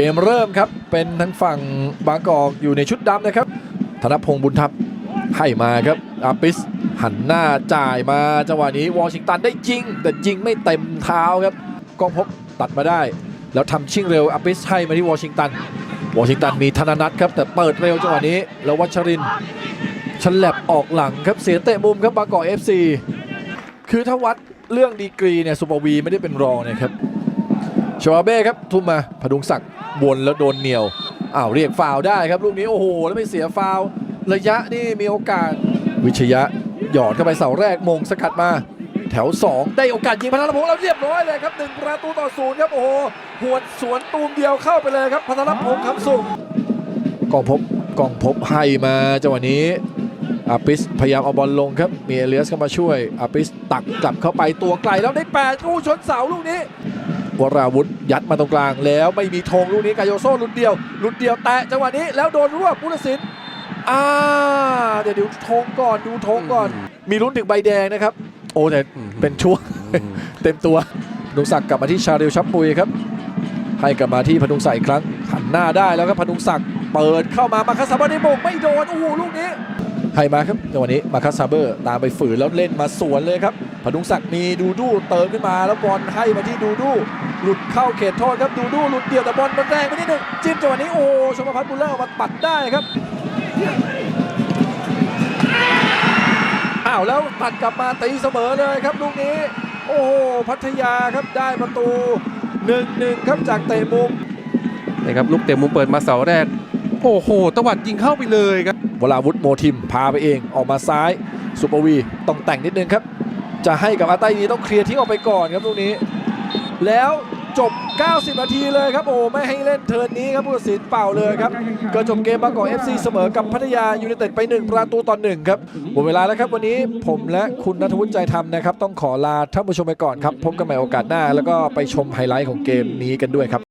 เกมเริ่มครับเป็นทางฝั่งบางกอกอยู่ในชุดดำนะครับ ธนพงศ์บุญทัพให้มาครับอาปิสหันหน้าจ่ายมาจังหวะนี้วอชิงตันได้ยิง แต่ยิงไม่เต็มเท้าครับกองพบตัดมาได้ แล้วทำชิ่งเร็วอาปิสให้มาที่วอชิงตันวอชิงตันมีธนนัทครับแต่เปิดเร็วจังหวะนี้แล้ววัชรินฉลับออกหลังครับเสียเตะมุมครับบางกอก FC คือถ้าวัดเรื่องดีกรีเนี่ยสุปวีไม่ได้เป็นรองเนี่ยครับ ชวาเบ้ครับทุ่มมาพดุงศักดิ์วนแล้วโดนเหนียวอ้าวเรียกฟาวได้ครับลูกนี้โอ้โหแล้วไม่เสียฟาวระยะนี่มีโอกาส วิชยะหยอดเข้าไปเสาแรกมงสกัดมา แถว 2 ได้โอกาสยิงพัทรพงศ์แล้วเรียบร้อยเลยครับหนึ่งประตูต่อศูนย์ครับโอ้โหหวดสวนตูมเดียวเข้าไปเลยครับพัทรพงศ์คำสุขกองพบกองพบให้มาจังหวะนี้อาปิสพยายามเอาบอลลงครับ มีเอเลียสเข้ามาช่วยอาปิสตักกลับเข้าไปตัวไกลแล้วได้แปดกู้ชนเสาลูกนี้ วราวุธยัดมาตรงกลาง แล้วไม่มีธงลูกนี้กายโยโซ่หลุดเดียวหลุดเดียวแตะจังหวะนี้แล้วโดนรวบพุทธศิลป์อ่าเดี๋ยวดูธงก่อนดูธงก่อน มีลุ้นถึงใบแดงนะครับ โอ้แต่เป็นช่วงเต็มตัวพดุงศักดิ์กลับมาที่ชาเริวชับปุยครับ ให้กลับมาที่พดุงศักดิ์อีกครั้งหันหน้าได้แล้วครับพดุงศักดิ์เปิดเข้ามามาคัสซาเบอร์ได้โมงไม่โดนโอ้โหลูกนี้ให้มาครับจังหวะนี้มาคัสซาเบอร์ตามไปฝืนแล้วเล่นมาสวนเลยครับพ ดุงศักดิ์มีดูดูเติมขึ้นมาแล้วบอลให้มาที่ดูดูหลุดเข้าเขตโทษครับดูดูหลุดเดียวแต่บอลมันแรงไปนิดนึงจิ้มจังหวะนี้โอ้โหชมพัฒน์บุญเลิศออกมาปัดได้ครับอ้าวแล้วตัดกลับมาตีเสมอเลยครับลูกนี้ โอ้โหพัทยาครับได้ประตู1-1ครับจากเตะมุมนะครับลูกเตะมุมเปิดมาเสาแรก โอ้โหตวัดยิงเข้าไปเลยครับวราวุธโมทิมพาไปเองออกมาซ้าย สุปวีต้องแต่งนิดนึงครับ จะให้กับอาไตนีต้องเคลียร์ทิ้งออกไปก่อนครับลูกนี้ แล้วจบ 90 นาทีเลยครับโอ้ไม่ให้เล่นเทิร์นนี้ครับผู้ตัดสินเป่าเลยครับก็จบเกมบางกอก FC เสมอกับพัทยายูไนเต็ดไป 1 ประตูต่อ1ครับหมดเวลาแล้วครับวันนี้ผมและคุณนัทวุฒิใจธรรมนะครับ ต้องขอลาท่านผู้ชมไปก่อนครับ พบกันใหม่โอกาสหน้า แล้วก็ไปชมไฮไลท์ของเกมนี้กันด้วยครับ